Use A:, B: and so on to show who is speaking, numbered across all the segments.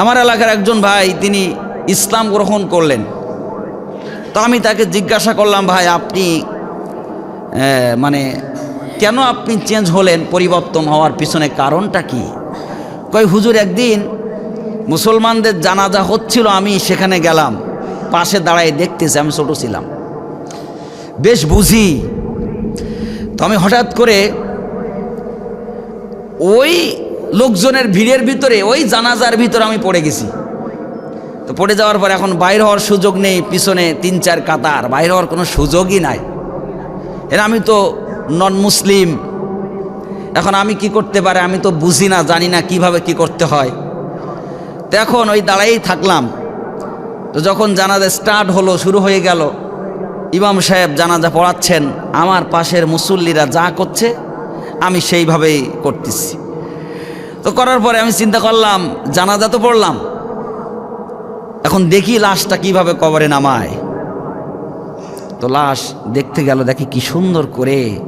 A: আমার এলাকার একজন ভাই, তিনি ইসলাম গ্রহণ করলেন। তো আমি তাকে জিজ্ঞাসা করলাম, ভাই, আপনি মানে কেন আপনি চেঞ্জ হলেন, পরিবর্তন হওয়ার পিছনে কারণটা কি? কই হুজুর, একদিন মুসলমানদের জানাজা হচ্ছিল, আমি সেখানে গেলাম, পাশে দাঁড়ায় দেখতেছি, আমি ছোটো ছিলাম। বেশ বুঝি। তো আমি হঠাৎ করে ওই লোকজনের ভিড়ের ভিতরে, ওই জানাজার ভিতরে আমি পড়ে গেছি। তো পড়ে যাওয়ার পর এখন বাইর হওয়ার সুযোগ নেই, পিছনে তিন চার কাতার, বাইর হওয়ার কোনো সুযোগই নাই। এর আমি তো নন মুসলিম এখন আমি কি করতে পারে, আমি তো বুঝি না, জানি না কীভাবে কি করতে হয়। তো এখন ওই দাঁড়াই থাকলাম। তো যখন জানাজা স্টার্ট হলো, শুরু হয়ে গেল, ইমাম সাহেব জানাজা পড়াচ্ছেন, আমার পাশের মুসল্লিরা যা করছে, আমি সেইভাবেই করতেছি। তো করার পরে আমি চিন্তা করলাম, জানাজা তো পড়লাম। এখন দেখি লাশটা কীভাবে কবরে নামায়। তো লাশ দেখতে গেল, দেখি কি সুন্দর করে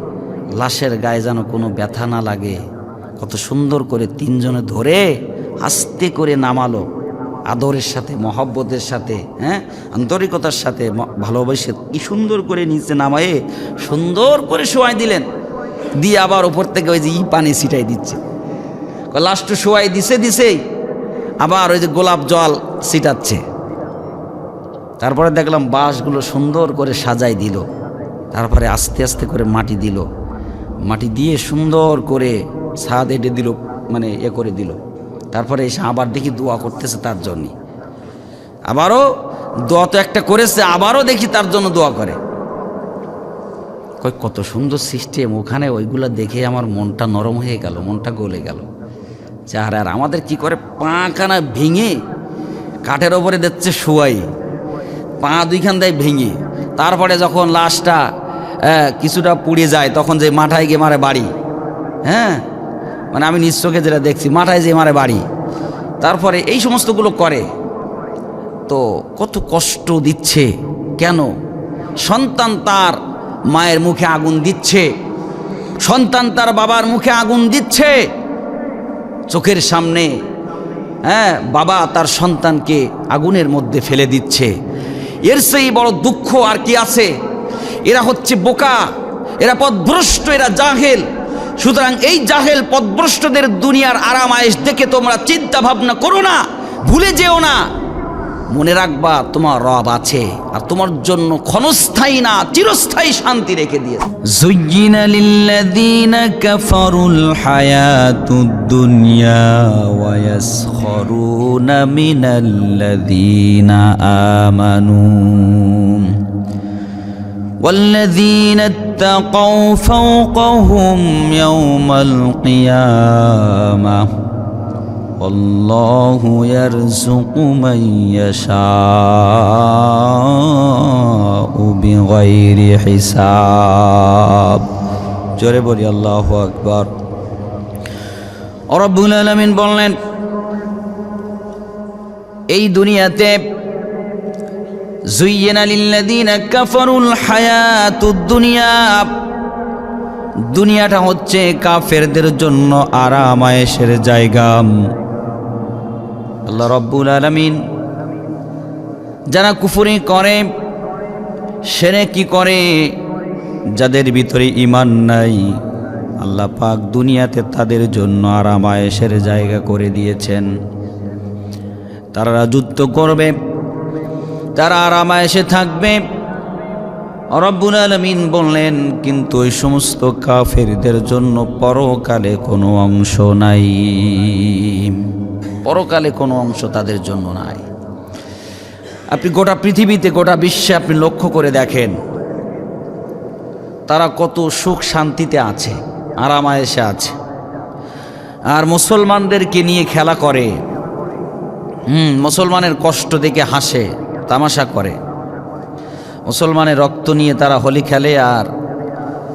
A: লাশের গায়ে যেন কোনো ব্যথা না লাগে। কত সুন্দর করে তিনজনে ধরে আস্তে করে নামালো। আদরের সাথে, মহব্বতের সাথে হ্যাঁ? আন্তরিকতার সাথে ভালোবেসে কি সুন্দর করে নিচে নামায়ে সুন্দর করে শোয়াই দিলেন। দিয়ে আবার ওপর থেকে ওই যে ই পানি ছিটাই দিচ্ছে। লাস্ট শোয়াই দিছে, দিছেই। আবার ওই যে গোলাপ জল ছিটাচ্ছে। তারপরে দেখলাম বাঁশগুলো সুন্দর করে সাজাই দিল। তারপরে আস্তে আস্তে করে মাটি দিল। মাটি দিয়ে সুন্দর করে ছাদ এঁটে দিল মানে এ করে দিল। তারপরে এসে আবার দেখি দোয়া করতেছে তার জন্যে। আবারও দোয়া তো একটা করেছে, আবারও দেখি তার জন্য দোয়া করে। কত সুন্দর সিস্টেম। ওখানে ওইগুলো দেখে আমার মনটা নরম হয়ে গেল, মনটা গলে গেল। যার আর আমাদের কি করে পাখানা ভেঙে কাঠের ওপরে দিচ্ছে শোয়াই? পা দুইখান দেয় ভেঙে। তারপরে যখন লাশটা কিছুটা পুড়ে যায়, তখন যে মাথায় গিয়ে মারে বাড়ি। হ্যাঁ? মানে আমি নিজ চোখে যেটা দেখছি মাথায় যে মারে বাড়ি। তারপরে এই সমস্তগুলো করে। তো কত কষ্ট দিচ্ছে। কেন? সন্তান তার মায়ের মুখে আগুন দিচ্ছে। সন্তান তার বাবার মুখে আগুন দিচ্ছে। চোখের সামনে হ্যাঁ বাবা তার সন্তানকে আগুনের মধ্যে ফেলে দিচ্ছে। এর সেই বড় দুঃখ আর কি আছে? এরা হচ্ছে বোকা, এরা পদভ্রষ্ট, এরা জাহেল। সুতরাং এই জাহেল পদভ্রষ্টদের দুনিয়ার আরাম আয়েস দেখে তোমরা চিন্তা ভাবনা করো না, ভুলে যেও না। মনে রাখবা তোমার রব আছে আর তোমার জন্য ক্ষণস্থায়ী না চিরস্থায়ী শান্তি রেখে দিয়ে
B: زين للذين كفروا الحياة الدنيا ويسخرون من الذين آمنوا والذين اتقوا فوقهم يوم القيامة والله يرزق من يشاء بغير حساب জোরে বলি আল্লাহ আকবর
A: রব্বুল আলমিন বললেন এই দুনিয়াতে জুইয়েনা লিল্লাদিনা কাফারুল হায়াতুদ দুনিয়া দুনিয়াটা হচ্ছে কাফেরদের জন্য আরাম আয়েসের জায়গা আল্লাহ রব্বুল আলমিন যারা কুফুরি করে, সেরে কি করে? যাদের ভিতরে ইমান নাই, আল্লাহ পাক দুনিয়াতে তাদের জন্য আরাম আয়েসের জায়গা করে দিয়েছেন। তারা রাজত্ব করবে, তারা আরাম আয়েসে থাকবে। রব্বুল আলমিন বললেন, কিন্তু ওই সমস্ত কাফেরদের জন্য পরকালে কোনো অংশ নাই। পরকালে কোনো অংশ তাদের জন্য নাই। আপনি গোটা পৃথিবীতে, গোটা বিশ্বে আপনি লক্ষ্য করে দেখেন, তারা কত সুখ শান্তিতে আছে আরামায়েসে আছে। আর মুসলমানদেরকে নিয়ে খেলা করে, হুম, মুসলমানের কষ্ট দেখে হাসে, তামাশা করে। মুসলমানের রক্ত নিয়ে তারা হোলি খেলে আর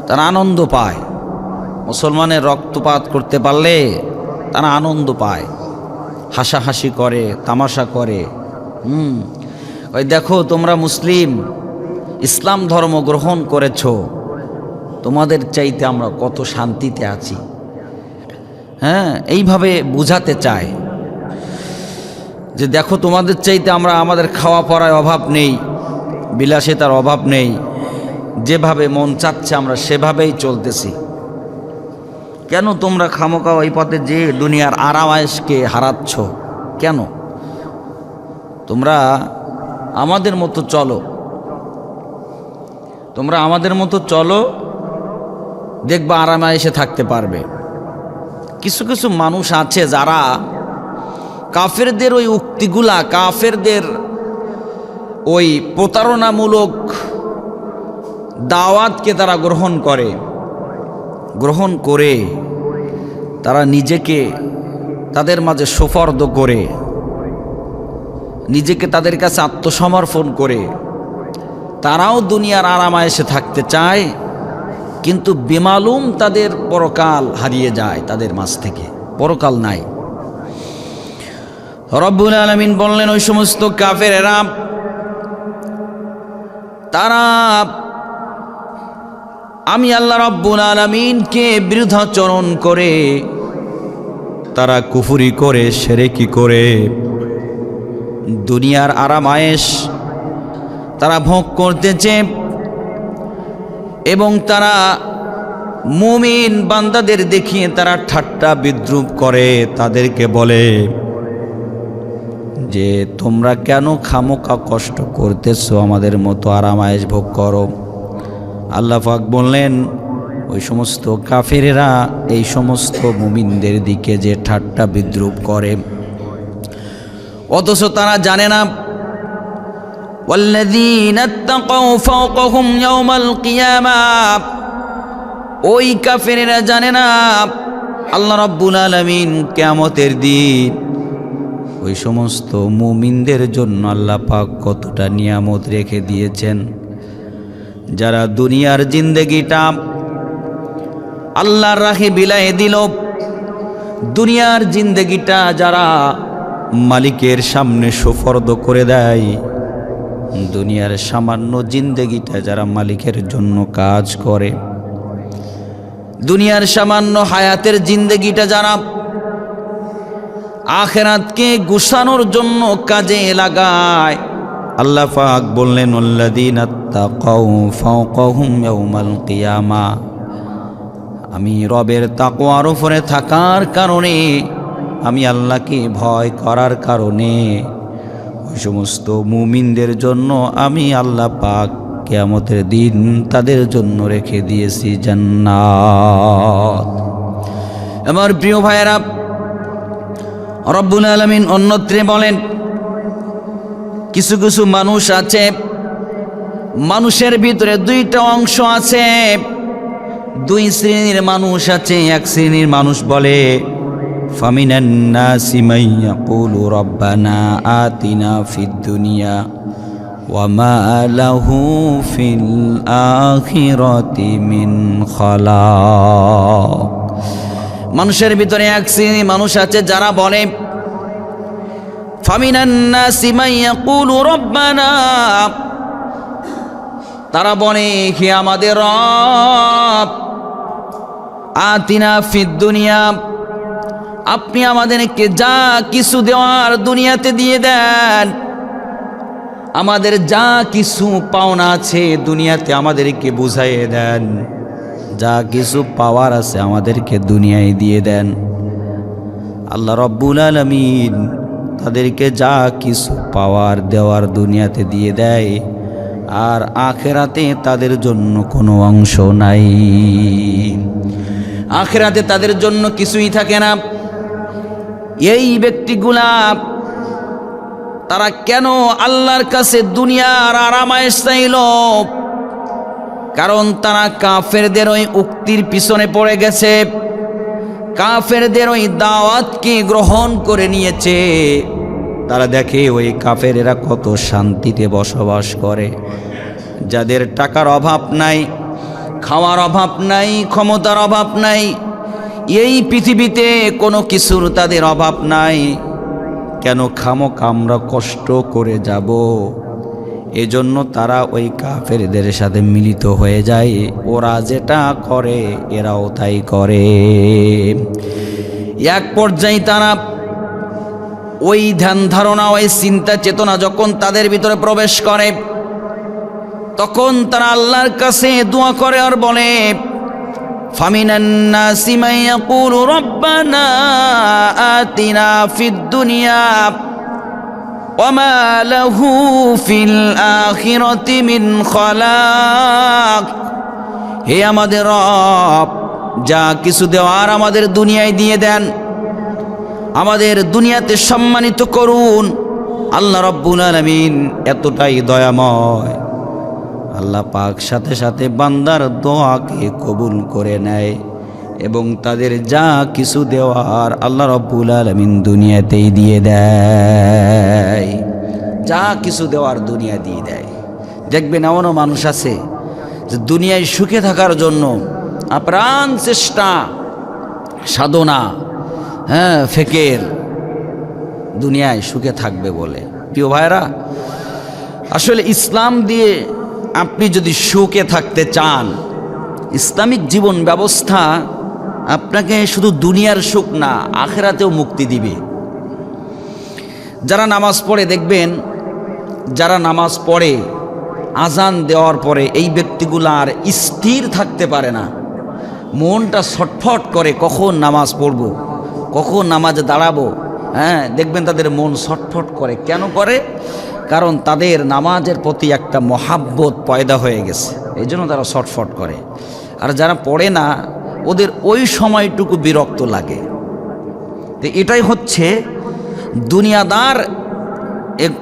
A: তারা আনন্দ পায়। মুসলমানের রক্তপাত করতে পারলে তারা আনন্দ পায়। হাসাহাসি করে, তামাশা করে। হুম। ওই দেখো, তোমরা মুসলিম, ইসলাম ধর্ম গ্রহণ করেছ। তোমাদের চাইতে আমরা কত শান্তিতে আছি। হ্যাঁ এইভাবে বুঝাতে চায়। যে দেখো, তোমাদের চাইতে আমরা আমাদের খাওয়া পড়ায় অভাব নেই, বিলাসিতার অভাব নেই। যেভাবে মন চাচ্ছে আমরা সেভাবেই চলতেছি। কেন তোমরা খামোকা ওই পথে যে দুনিয়ার আরামায়েশকে হারাচ্ছ? কেন? তোমরা আমাদের মতো চলো। তোমরা আমাদের মতো চলো, দেখবা আরামায়েশে থাকতে পারবে। কিছু কিছু মানুষ আছে যারা কাফেরদের ওই উক্তিগুলা, কাফেরদের ওই প্রতারণামূলক দাওয়াতকে তারা গ্রহণ করে। গ্রহণ করে, তারা নিজেকে তাদের মাঝে সোফর্দ করে, নিজেকে তাদের কাছে আত্মসমর্পণ করে, তারাও দুনিয়ার আরামায়েশে থাকতে চায়, কিন্তু বেমালুম তাদের পরকাল হারিয়ে যায় তাদের মাঝ থেকে, পরকাল নাই। রব্বুল আলমিন বললেন, ওই সমস্ত কাফের এরা তারা আমি আল্লাহ রব্বুল আলমিনকে বিরুদ্ধাচরণ করে, তারা কুফুরি করে, সেরেকি করে, দুনিয়ার আরামায়েশ তারা ভোগ করতেছে এবং তারা মুমিন বান্দাদের দেখিয়ে তারা ঠাট্টা বিদ্রুপ করে, তাদেরকে বলে যে, তোমরা কেন খামোকা কষ্ট করতেছো? আমাদের মতো আরামায়েশ ভোগ করো। আল্লাহ পাক বললেন, ওই সমস্ত কাফেরেরা এই সমস্ত মুমিনদের দিকে যে ঠাট্টা বিদ্রুপ করে। অথচ তারা জানে না ওই কাফেরেরা জানে না, আল্লাহ রব্বুল আলমিন কেমতের দিন ওই সমস্ত মুমিনদের জন্য আল্লাহ পাক কতটা নিয়ামত রেখে দিয়েছেন। যারা দুনিয়ার জিন্দেগিটা আল্লাহর রাহে বিলাই দিল, দুনিয়ার জিন্দেগিটা যারা মালিকের সামনে সুফর্দ করে দেয়, দুনিয়ার সামান্য জিন্দেগিটা যারা মালিকের জন্য কাজ করে, দুনিয়ার সামান্য হায়াতের জিন্দেগিটা যারা আখেরাতকে গুছানোর জন্য কাজে লাগায় আল্লাহ পাক বললেন ইয়াউমাল কিয়ামা। আমি রবের তাকওয়ার উপরে থাকার কারণে, আমি আল্লাহকে ভয় করার কারণে, ওই সমস্ত মুমিনদের জন্য আমি আল্লাহ পাক কেয়ামতের দিন তাদের জন্য রেখে দিয়েছি জান্নাত। আমার প্রিয় ভাইয়েরা, রব্বুল আলমিন অন্যত্রে বলেন কিছু কিছু মানুষ আছে, মানুষের ভিতরে দুইটা অংশ আছে। দুই শ্রেণির মানুষ আছে, এক শ্রেণির মানুষ বলে ফিল মিন মানুষের ভিতরে এক শ্রেণি মানুষ আছে যারা বলে তারা বলে, হে আমাদের রব, আতিনা ফিদ দুনিয়া। আপনি আমাদেরকে যা কিছু দেওয়ার দুনিয়াতে দিয়ে দেন, আমাদের যা কিছু পাওনা আছে দুনিয়াতে আমাদেরকে বুঝাইয়ে দেন। যা কিছু পাওয়ার আছে আমাদেরকে দুনিয়ায় দিয়ে দেন। আল্লাহ রব্বুল আলমিন তাদেরকে যা কিছু পাওয়ার দেওয়ার দুনিয়াতে দিয়ে দেয়, আর আখেরাতে তাদের জন্য কোনো অংশ নাই। আখেরাতে তাদের জন্য কিছুই থাকে না। এই ব্যক্তিগুলা, তারা কেন আল্লাহর কাছে দুনিয়ার আরামায়েশ চাইল কারণ তারা কাফেরদের ওই উক্তির পিছনে পড়ে গেছে। কাফেরদের ওই দাওয়াতকে গ্রহণ করে নিয়েছে। তারা দেখে ওই কাফেরেরা কত শান্তিতে বসবাস করে। যাদের টাকার অভাব নাই, খাওয়ার অভাব নাই, ক্ষমতার অভাব নাই, এই পৃথিবীতে কোনো কিছুর তাদের অভাব নাই। কেন খামক আমরা কষ্ট করে যাব? এজন্য তারা ওই কাফেরদের সাথে মিলিত হয়ে যায় ওরা যেটা করে এরাও তাই করে এক পর্যায়ে তারা ওই ধ্যান ধারণা ওই চিন্তা চেতনা যখন তাদের ভিতরে প্রবেশ করে তখন তারা আল্লাহর কাছে দোয়া করে আর বলে فمن الناس من يقول ربنا آتنا في الدنيا وما له في الآخرة من خلاق হে আমাদের রব যা কিছু দেওয়ার আমাদের দুনিয়ায় দিয়ে দেন আমাদের দুনিয়াতে সম্মানিত করুন আল্লাহ রব্বুল আলমিন এতটাই দয়াময় আল্লাহ পাক সাথে সাথে বান্দার দোয়াকে কবুল করে নেয় এবং তাদের যা কিছু দেওয়ার আল্লাহ রব্বুল আলমিন দুনিয়াতেই দিয়ে দেয় যা কিছু দেওয়ার দুনিয়া দিয়ে দেয়। দেখবেন এমনও মানুষ আছে যে দুনিয়ায় সুখে থাকার জন্য আপ্রাণ চেষ্টা, সাধনা হ্যাঁ ফেকের দুনিয়ায় সুখে থাকবে বলে। প্রিয় ভাইরা আসলে ইসলাম দিয়ে আপনি যদি সুখে থাকতে চান, ইসলামিক জীবন ব্যবস্থা আপনাকে শুধু দুনিয়ার সুখ না, আখেরাতেও মুক্তি দিবে। যারা নামাজ পড়ে দেখবেন যারা নামাজ পড়ে, আজান দেওয়ার পরে এই ব্যক্তিগুলো আর স্থির থাকতে পারে না। মনটা ছটফট করে, কখন নামাজ পড়ব, কখন নামাজে দাঁড়াবো হ্যাঁ দেখবেন তাদের মন ছটফট করে। কেন করে? কারণ তাদের নামাজের প্রতি একটা মহাব্বত পয়দা হয়ে গেছে, এই জন্য তারা ছটফট করে। আর যারা পড়ে না, ওদের ওই সময়টুকু বিরক্ত লাগে। তো এটাই হচ্ছে দুনিয়াদার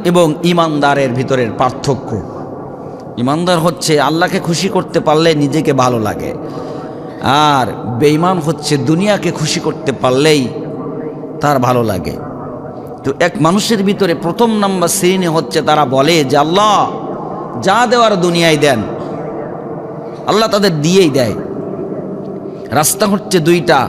A: এবং ইমানদারের ভিতরের পার্থক্য। ইমানদার হচ্ছে আল্লাহকে খুশি করতে পারলে নিজেকে ভালো লাগে। আর বেঈমান হচ্ছে দুনিয়াকে খুশি করতে পারলেই তার ভালো লাগে। তো এক মানুষের ভিতরে প্রথম নাম্বার শ্রেণি হচ্ছে তারা বলে যে, আল্লাহ, যা দেওয়ার দুনিয়ায় দেন। আল্লাহ তাদের দিয়েই দেয়। রাস্তা হচ্ছে দুইটা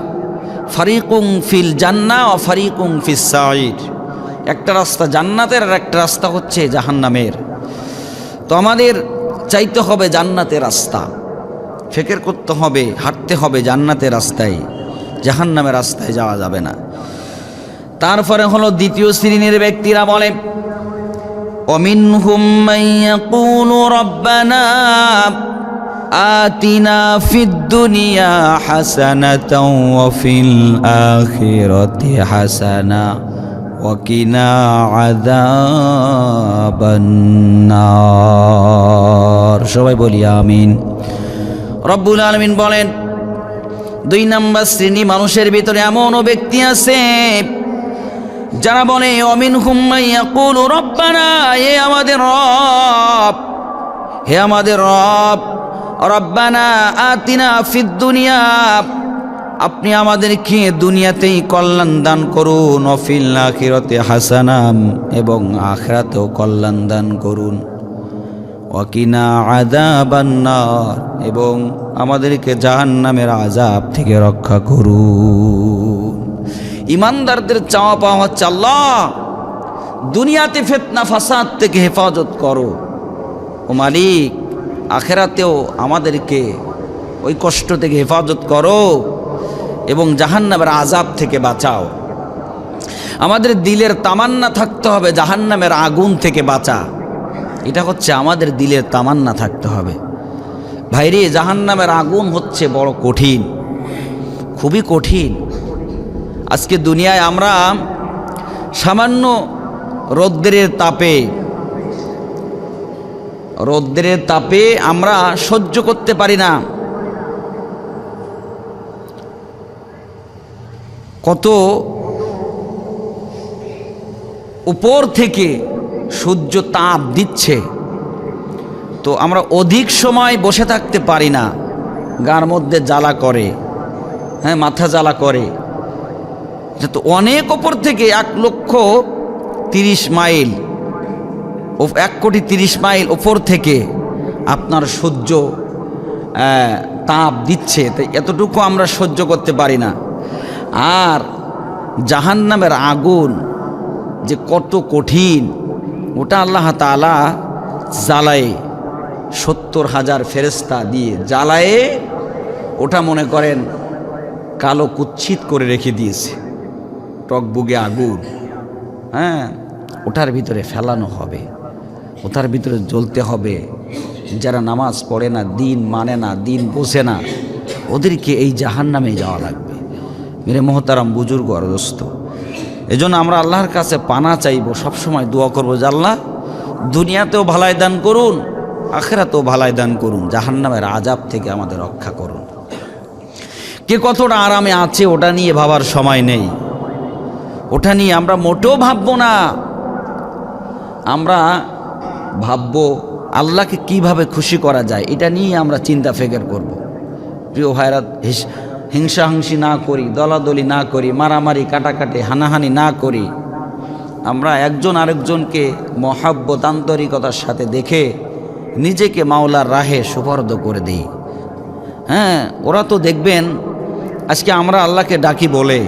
A: ফারিকুং ফিল জান্না ও ফারিকুং ফিস সাইর একটা রাস্তা জান্নাতের আর একটা রাস্তা হচ্ছে জাহান্নামের তো আমাদের চাইতে হবে জান্নাতের রাস্তা ফেকের করতে হবে হাঁটতে হবে জান্নাতের রাস্তায় জাহান্নামের রাস্তায় যাওয়া যাবে না তারপরে হলো দ্বিতীয় শ্রেণীর ব্যক্তিরা বলে ومنهم من يقول ربنا آتنا في الدنيا حسنة وفي الآخرة حسنة وقنا عذاب النار সবাই বলি আমিন রব্বুল আলমিন বলেন দুই নাম্বার শ্রেণী মানুষের ভিতরে এমনও ব্যক্তি আছে যারা বলে অমিন হুম্মাইয়া কুল রব্বানা এ আমাদের রব হে আমাদের রব রব্বানা আতিনা ফিদ দুনিয়া আপনি আমাদেরকে দুনিয়াতেই কল্যাণ দান করুন অফিল আখিরতে হাসানাম এবং আখরাতেও কল্যাণ দান করুন। ওয়াকিনা আদাবান্নার এবং আমাদেরকে জাহান্নামের আজাব থেকে রক্ষা করুন। ইমানদারদের চাওয়া পাওয়া হচ্ছে দুনিয়াতে ফেতনা, ফাসাদ থেকে হেফাজত করো। ও মালিক, আখেরাতেও আমাদেরকে ওই কষ্ট থেকে হেফাজত করো। এবং জাহান্নামের আজাব থেকে বাঁচাও। আমাদের দিলের তামান্না থাকতে হবে, জাহান্নামের আগুন থেকে বাঁচা। এটা হচ্ছে আমাদের দিলের তামান্না থাকতে হবে। ভাইরে, জাহান্নামের আগুন হচ্ছে বড় কঠিন, খুবই কঠিন। আজকে দুনিয়ায় আমরা সামান্য রৌদ্রের তাপে রৌদ্রের তাপে আমরা সহ্য করতে পারি না। কত উপর থেকে সূর্য তাপ দিচ্ছে। তো আমরা অধিক সময় বসে থাকতে পারি না, গার মধ্যে জ্বালা করে হ্যাঁ মাথা জ্বালা করে। তো অনেক ওপর থেকে এক লক্ষ তিরিশ মাইল এক কোটি তিরিশ মাইল ওপর থেকে আপনার সূর্য তাপ দিচ্ছে। তাই এতটুকু আমরা সহ্য করতে পারি না। আর জাহান্নামের আগুন যে কত কঠিন, ওটা আল্লাহ তালা জ্বালায়ে সত্তর হাজার ফেরেস্তা দিয়ে জ্বালায়ে ওটা মনে করেন কালো কুচ্ছিত করে রেখে দিয়েছে। টকবুগে আগুন হ্যাঁ ওটার ভিতরে ফেলানো হবে, ওটার ভিতরে জ্বলতে হবে। যারা নামাজ পড়ে না, দিন মানে না, দিন বসে না, ওদেরকে এই জাহান নামে যাওয়া লাগবে। মেরে মহতারাম বুজুর্গ আর দোস্ত। এজন্য আমরা আল্লাহর কাছে পানা চাইব, সবসময় দোয়া করব যে আল্লাহ, দুনিয়াতেও ভালাই দান করুন, আখেরাতেও ভালাই দান করুন, জাহান্নামের আজাব থেকে আমাদের রক্ষা করুন। কে কতটা আরামে আছে ওটা নিয়ে ভাবার সময় নেই। ওটা নিয়ে আমরা মোটেও ভাববো না। আমরা ভাববো আল্লাহকে কীভাবে খুশি করা যায়, এটা নিয়ে আমরা চিন্তা ফেকের করব। প্রিয় ভাইরা হিংসাহিংসি না করি, দলাদলি না করি, মারামারি, কাটাকাটি, হানাহানি না করি। আমরা একজন আরেকজনকে মহাব্বত, আন্তরিকতার সাথে দেখে নিজেকে মাওলার রাহে সুপর্দ করে দিই। হ্যাঁ ওরা তো দেখবেন, আজকে আমরা আল্লাহকে ডাকি বলে।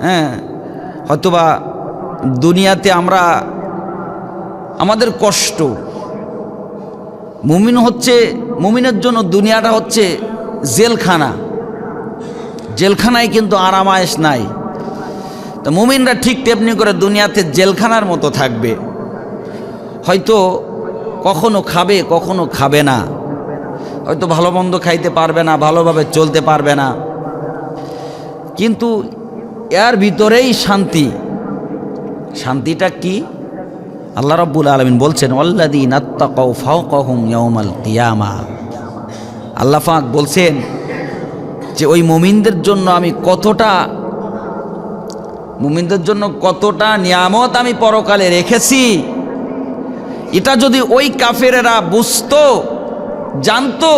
A: হ্যাঁ হয়তোবা দুনিয়াতে আমরা আমাদের কষ্ট, মুমিন হচ্ছে, মুমিনের জন্য দুনিয়াটা হচ্ছে জেলখানা। জেলখানায় কিন্তু আরামায়েশ নাই। তো মুমিনরা ঠিক তেমনি করে দুনিয়াতে জেলখানার মতো থাকবে। হয়তো কখনো খাবে কখনো খাবে না। হয়তো ভালো মন্দ খাইতে পারবে না, ভালোভাবে চলতে পারবে না। কিন্তু এর ভিতরেই শান্তি। শান্তিটা কি? আল্লাহ রব্বুল আলমিন বলছেন অল্লাদিন আত্মাকাউ ফাওকাহুম ইয়াউমাল কিয়ামা। আল্লাহ পাক বলছেন যে ওই মুমিনদের জন্য আমি কতটা, মুমিনদের জন্য কতটা নিয়ামত আমি পরকালে রেখেছি, এটা যদি ওই কাফেরেরা বুঝতো, জানতো,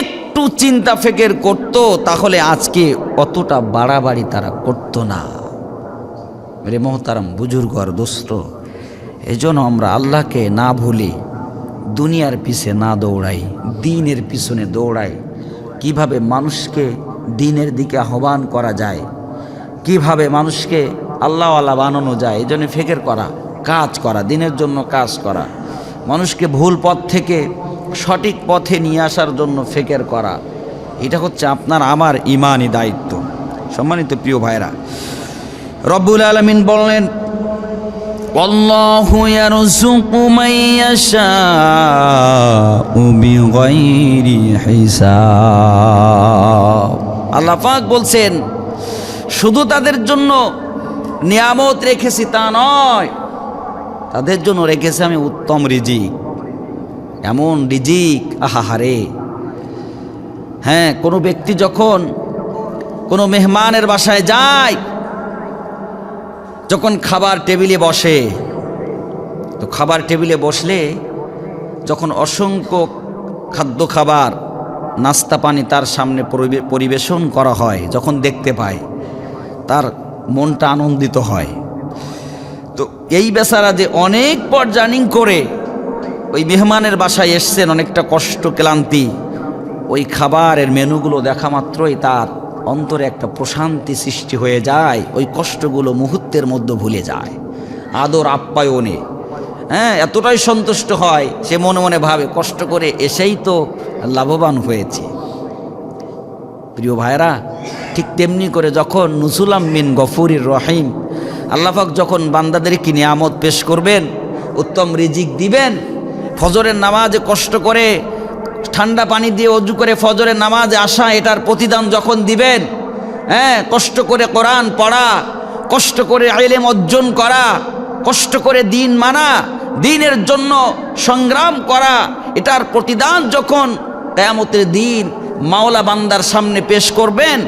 A: একটু চিন্তা ফেকের করত, তাহলে আজকে অতটা বাড়াবাড়ি তারা করতো না। মেরে মোহতারাম, বুজুর্গ আর দোস্ত, এজন্য আমরা আল্লাহকে না ভুলি দুনিয়ার পিছে না দৌড়াই, দিনের পিছনে দৌড়াই। কীভাবে মানুষকে দিনের দিকে আহ্বান করা যায়? কীভাবে মানুষকে আল্লাহওয়ালা বানানো যায়? এই জন্য ফেকের করা, কাজ করা, দিনের জন্য কাজ করা। মানুষকে ভুল পথ থেকে সঠিক পথে নিয়ে আসার জন্য ফেকের করা। এটা হচ্ছে আপনার, আমার ইমানই দায়িত্ব। সম্মানিত প্রিয় ভাইরা রব্বুল আলমিন বললেন
B: والله يرزق من يشاء بغير حساب
A: আল্লাহ পাক বলছেন শুধু তাদের জন্য নিয়ামত রেখেছি তা নয় তাদের জন্য রেখেছি আমি উত্তম রিজিক এমন রিজিক আহাহারে হ্যাঁ কোনো ব্যক্তি যখন কোনো মেহমানের বাসায় যায় যখন খাবার টেবিলে বসে, তো খাবার টেবিলে বসলে যখন অসংখ্য খাদ্য খাবার, নাস্তা পানি তার সামনে পরিবে- পরিবেশন করা হয়, যখন দেখতে পায়, তার মনটা আনন্দিত হয়। তো এই বেচারা যে অনেক পর জার্নিং করে, ওই মেহমানের বাসায় এসছেন, অনেকটা কষ্ট, ক্লান্তি, ওই খাবারের মেনুগুলো দেখা মাত্রই তার অন্তরে একটা প্রশান্তি সৃষ্টি হয়ে যায়, ওই কষ্টগুলো মুহূর্তের মধ্যে ভুলে যায়। আদর আপ্যায়নে হ্যাঁ এতটাই সন্তুষ্ট হয়, সে মনে মনে ভাবে, কষ্ট করে এসেই তো লাভবান হয়েছে। প্রিয় ভাইরা ঠিক তেমনি করে যখন নুসুলাম মিন গফুরির রহিম আল্লাহাক যখন বান্দাদের বান্দাদেরকে নিয়ামত পেশ করবেন, উত্তম রিজিক দিবেন, ফজরের নামাজে কষ্ট করে ঠান্ডা পানি দিয়ে অজু করে ফজরে নামাজে আসা এটার প্রতিদান যখন দিবেন হ্যাঁ কষ্ট করে কোরআন পড়া, কষ্ট করে আইলেম অর্জন করা, কষ্ট করে দিন মানা, দিনের জন্য সংগ্রাম করা, এটার প্রতিদান যখন কেয়ামতের দিন মাওলা বান্দার সামনে পেশ করবেন,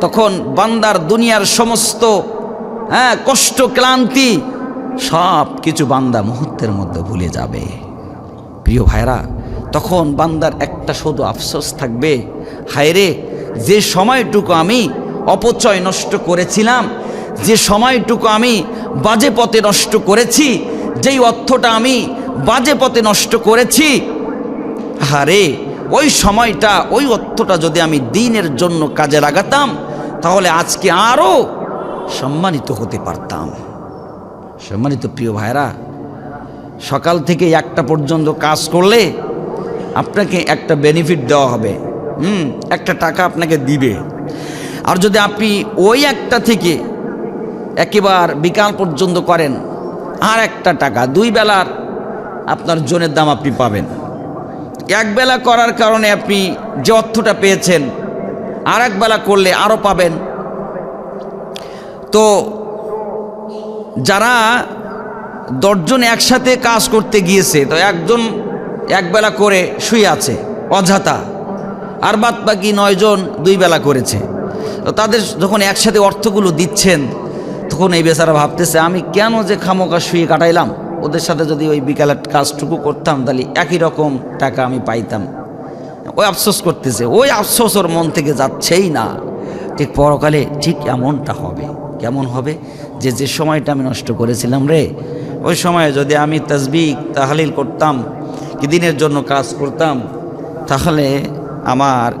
A: তখন বান্দার দুনিয়ার সমস্ত হ্যাঁ কষ্ট, ক্লান্তি সব কিছু বান্দা মুহূর্তের মধ্যে ভুলে যাবে। প্রিয় ভাইরা তখন বান্দার একটা শুধু আফসোস থাকবে, হায়রে, যে সময়টুকু আমি অপচয় নষ্ট করেছিলাম, যে সময়টুকু আমি বাজে পথে নষ্ট করেছি, যেই অর্থটা আমি বাজে পথে নষ্ট করেছি আরে ওই সময়টা, ওই অর্থটা যদি আমি দিনের জন্য কাজে লাগাতাম, তাহলে আজকে আরও সম্মানিত হতে পারতাম। সম্মানিত প্রিয় ভাইরা সকাল থেকে একটা পর্যন্ত কাজ করলে আপনাকে একটা বেনিফিট দেওয়া হবে। হুম, একটা টাকা আপনাকে দিবে। আর যদি আপনি ওই একটা থেকে একেবার বিকাল পর্যন্ত করেন, আর একটা টাকা, দুই বেলার আপনার জনের দাম আপনি পাবেন। এক বেলা করার কারণে আপনি যে অর্থটা পেয়েছেন আর এক বেলা করলে আরও পাবেন। তো যারা দশজন একসাথে কাজ করতে গিয়েছে, তো একজন একবেলা করে শুয়ে আছে, অযথা। আর বাদ বাকি নয়জন দুই বেলা করেছে। তো তাদের যখন একসাথে অর্থগুলো দিচ্ছেন, তখন এই বেচারা ভাবতেছে, আমি কেন যে খামোকা শুয়ে কাটাইলাম? ওদের সাথে যদি ওই বিকালের কাজটুকু করতাম, তাহলে একই রকম টাকা আমি পাইতাম। ওই আফসোস করতেছে, ওই আফসোস ওর মন থেকে যাচ্ছেই না। ঠিক পরকালে ঠিক এমনটা হবে। কেমন হবে? যে যে সময়টা আমি নষ্ট করেছিলাম রে, ওই সময়ে যদি আমি তসবিক তাহালিল করতাম দিনের জন্য কাজ করতাম, তাহলে আমার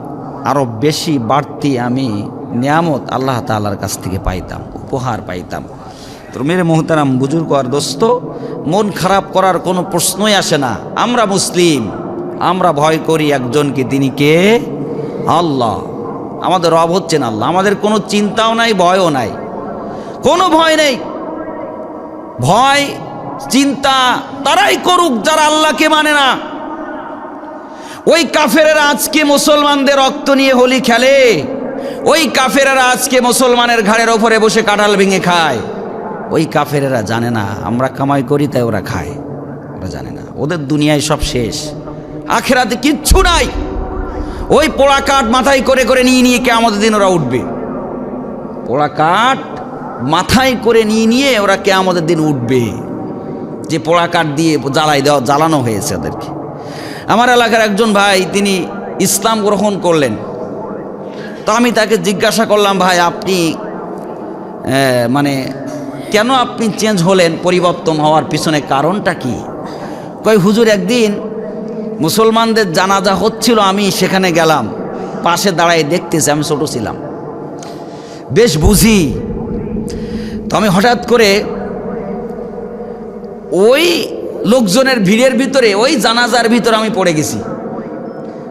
A: আরও বেশি বাড়তি আমি নিয়ামত আল্লাহ তাআলার কাছ থেকে পাইতাম, উপহার পাইতাম। তো মেরে মোহতারাম, বুজুর্গ আর দোস্ত, মন খারাপ করার কোনো প্রশ্নই আসে না। আমরা মুসলিম, আমরা ভয় করি একজনকে, তিনি কে? আল্লাহ। আমাদের রব হচ্ছেন আল্লাহ। আমাদের কোনো চিন্তাও নাই, ভয়ও নাই। কোনো ভয় নেই। ভয় চিন্তা তারাই করুক যারা আল্লাহকে মানে না। ওই কাফেরেরা আজকে মুসলমানদের রক্ত নিয়ে হোলি খেলে। ওই কাফেরেরা আজকে মুসলমানের ঘাড়ের ওপরে বসে কাঁঠাল ভেঙে খায়। ওই কাফেরেরা জানে না, আমরা কামাই করি তাই ওরা খায়। ওরা জানে না, ওদের দুনিয়ায় সব শেষ। আখেরাতে কিচ্ছু নাই। ওই পোড়া কাঠ মাথায় করে করে নিয়ে নিয়ে কে আমাদের দিন ওরা উঠবে। পোড়া কাঠ মাথায় করে নিয়ে নিয়ে ওরা কে আমাদের দিন উঠবে। যে পোড়া কাঠ দিয়ে জ্বালাই দেওয়া, জ্বালানো হয়েছে ওদেরকে। আমার এলাকার একজন ভাই, তিনি ইসলাম গ্রহণ করলেন। তো আমি তাকে জিজ্ঞাসা করলাম, ভাই, আপনি মানে কেন আপনি চেঞ্জ হলেন, পরিবর্তন হওয়ার পিছনে কারণটা কি? কই হুজুর, একদিন মুসলমানদের জানাজা হচ্ছিল, আমি সেখানে গেলাম, পাশে দাঁড়ায় দেখতেছি, আমি ছোটো ছিলাম। বেশ বুঝি। তো আমি হঠাৎ করে ওই লোকজনের ভিড়ের ভিতরে, ওই জানাজার ভিতরে আমি পড়ে গেছি।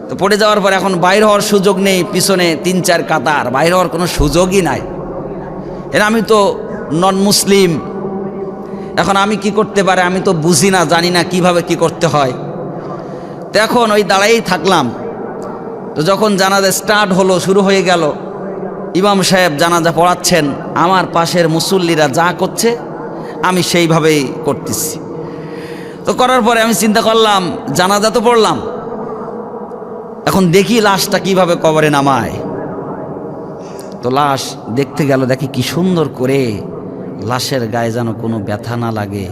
A: তো পড়ে যাওয়ার পর এখন বাইর হওয়ার সুযোগ নেই, পিছনে তিন চার কাতার, বাইর হওয়ার কোনো সুযোগই নাই। এর আমি তো নন মুসলিম এখন আমি কি করতে পারে, আমি তো বুঝি না, জানি না কীভাবে কি করতে হয়। তো এখন ওই দাঁড়াই থাকলাম। তো যখন জানাজা স্টার্ট হলো, শুরু হয়ে গেল, ইমাম সাহেব জানাজা পড়াচ্ছেন, আমার পাশের মুসল্লিরা যা করছে আমি সেইভাবেই করতেছি। তো করার পরে আমি চিন্তা করলাম, জানাজা তো পড়লাম। এখন দেখি লাশটা কীভাবে কবরে নামায়। তো লাশ দেখতে গেল, দেখি কি সুন্দর করে লাশের গায়ে যেন কোনো ব্যথা না লাগে।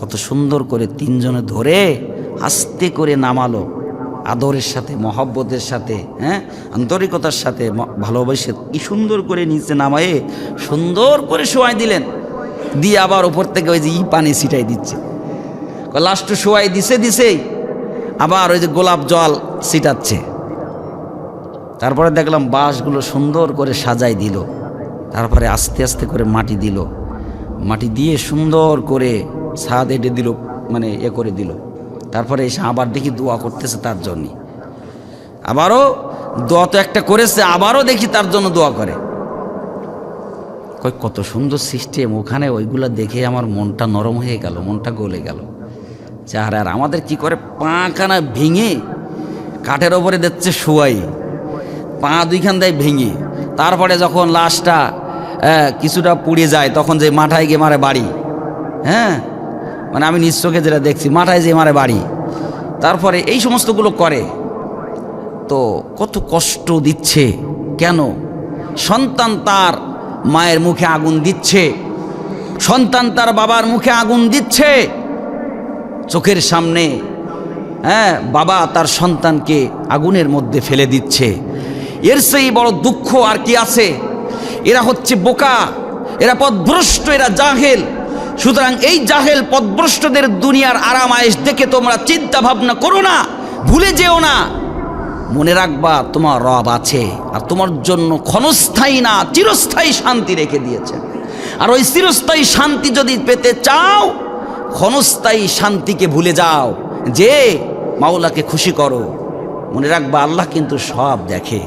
A: কত সুন্দর করে তিনজনে ধরে আস্তে করে নামালো। আদরের সাথে, মহব্বতের সাথে হ্যাঁ? আন্তরিকতার সাথে ভালোবেসে। কি সুন্দর করে নিচে নামায়ে সুন্দর করে শোয়াই দিলেন। দিয়ে আবার ওপর থেকে ওই যে ই পানি ছিটাই দিচ্ছে। লাস্টে শোয়াই দিছে দিছেই আবার ওই যে গোলাপ জল ছিটাচ্ছে। তারপরে দেখলাম বাঁশগুলো সুন্দর করে সাজাই দিল। তারপরে আস্তে আস্তে করে মাটি দিল। মাটি দিয়ে সুন্দর করে ছাদ এঁটে দিল মানে এ করে দিল। তারপরে এসে আবার দেখি দোয়া করতেছে তার জন্য। আবারও দোয়া তো একটা করেছে, আবারও দেখি তার জন্য দোয়া করে। কই কত সুন্দর সিস্টেম ওখানে ওইগুলো দেখে আমার মনটা নরম হয়ে গেল, মনটা গলে গেল। যার আর আমাদের কি করে? পা পাখানা ভেঙে কাঠের ওপরে দিচ্ছে শোয়াই, পা দুইখান দেয় ভেঙে। তারপরে যখন লাশটা কিছুটা পুড়ে যায়, তখন যে মাথায় গিয়ে মারে বাড়ি। হ্যাঁ? মানে আমি নিজ চোখে যেটা দেখছি মাথায় যে মারে বাড়ি। তারপরে এই সমস্তগুলো করে। তো কত কষ্ট দিচ্ছে। কেন? সন্তান তার মায়ের মুখে আগুন দিচ্ছে। সন্তান তার বাবার মুখে আগুন দিচ্ছে। চোখের সামনে হ্যাঁ বাবা তার সন্তানকে আগুনের মধ্যে ফেলে দিচ্ছে। এর সেই বড় দুঃখ আর কি আছে? এরা হচ্ছে বোকা, এরা পথভ্রষ্ট এরা জাহেল। সুতরাং এই জাহেল পদভ্রষ্টদের দুনিয়ার আরাম দেখে তোমরা চিন্তা ভাবনা করো না, ভুলে যেও না। মনে রাখবা, তোমার রব আছে, আর তোমার জন্য ক্ষণস্থায়ী না, চিরস্থায়ী শান্তি রেখে দিয়েছে। আর ওই চিরস্থায়ী শান্তি যদি পেতে চাও, ক্ষণস্থায়ী শান্তিকে ভুলে যাও, যে মাওলাকে খুশি করো। মনে রাখবা, আল্লাহ কিন্তু সব দেখে।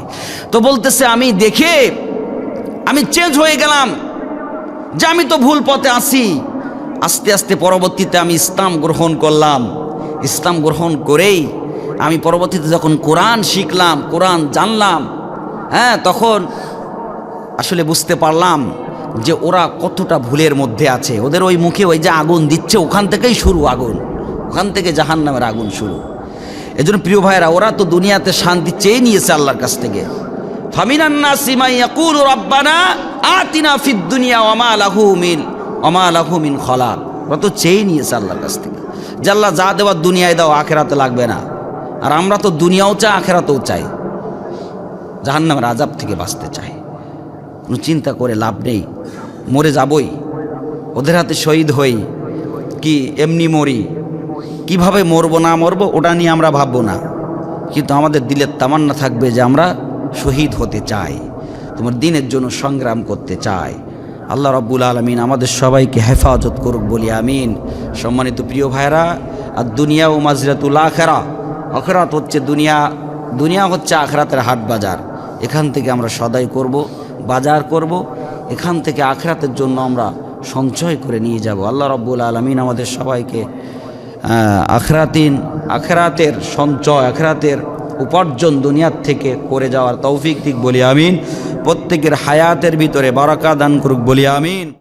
A: তো বলতেছে, আমি দেখে, আমি চেঞ্জ হয়ে গেলাম, যে আমি তো ভুল পথে আসি আস্তে আস্তে পরবর্তীতে আমি ইসলাম গ্রহণ করলাম। ইসলাম গ্রহণ করেই আমি পরবর্তীতে যখন কোরআন শিখলাম, কোরআন জানলাম হ্যাঁ তখন আসলে বুঝতে পারলাম যে ওরা কতটা ভুলের মধ্যে আছে। ওদের ওই মুখে ওই যে আগুন দিচ্ছে, ওখান থেকেই শুরু আগুন। ওখান থেকে জাহান নামের আগুন শুরু। এজন্য প্রিয় ভাইয়েরা, ওরা তো দুনিয়াতে শান্তি চেয়ে নিয়েছে আল্লাহর কাছ থেকে। মিন খলাক। ওরা তো নিয়েছে আল্লাহর কাছ থেকে। যে আল্লাহ যা দেওয়ার দুনিয়ায় দাও, আখেরাতে লাগবে না। আর আমরা তো দুনিয়াও চাই, আখেরাতেও চাই। জাহান্নামের আজাব থেকে বাঁচতে চাই। কোনো চিন্তা করে লাভ নেই। মরে যাবই। ওদের হাতে শহীদ হই। কি এমনি মরি। কীভাবে মরবো, না মরবো, ওটা নিয়ে আমরা ভাববো না। কিন্তু আমাদের দিলের তামান্না থাকবে যে আমরা শহীদ হতে চাই। তোমার দিনের জন্য সংগ্রাম করতে চাই। আল্লাহ রব্বুল আলমিন আমাদের সবাইকে হেফাজত করুক বলি আমিন। সম্মানিত প্রিয় ভাইরা আর দুনিয়া ও মাজরাতুল আখেরা আখরাত হচ্ছে দুনিয়া দুনিয়া হচ্ছে আখরাতের হাট বাজার। এখান থেকে আমরা সদাই করব, বাজার করব, এখান থেকে আখরাতের জন্য আমরা সঞ্চয় করে নিয়ে যাব। আল্লাহ রব্বুল আলমিন আমাদের সবাইকে আখরাতিন, আখরাতের সঞ্চয়, আখরাতের উপার্জন দুনিয়ার থেকে করে যাওয়ার তৌফিক দিক বলি, আমিন। প্রত্যেকের হায়াতের ভিতরে বারাকা দান করুক বলি, আমিন।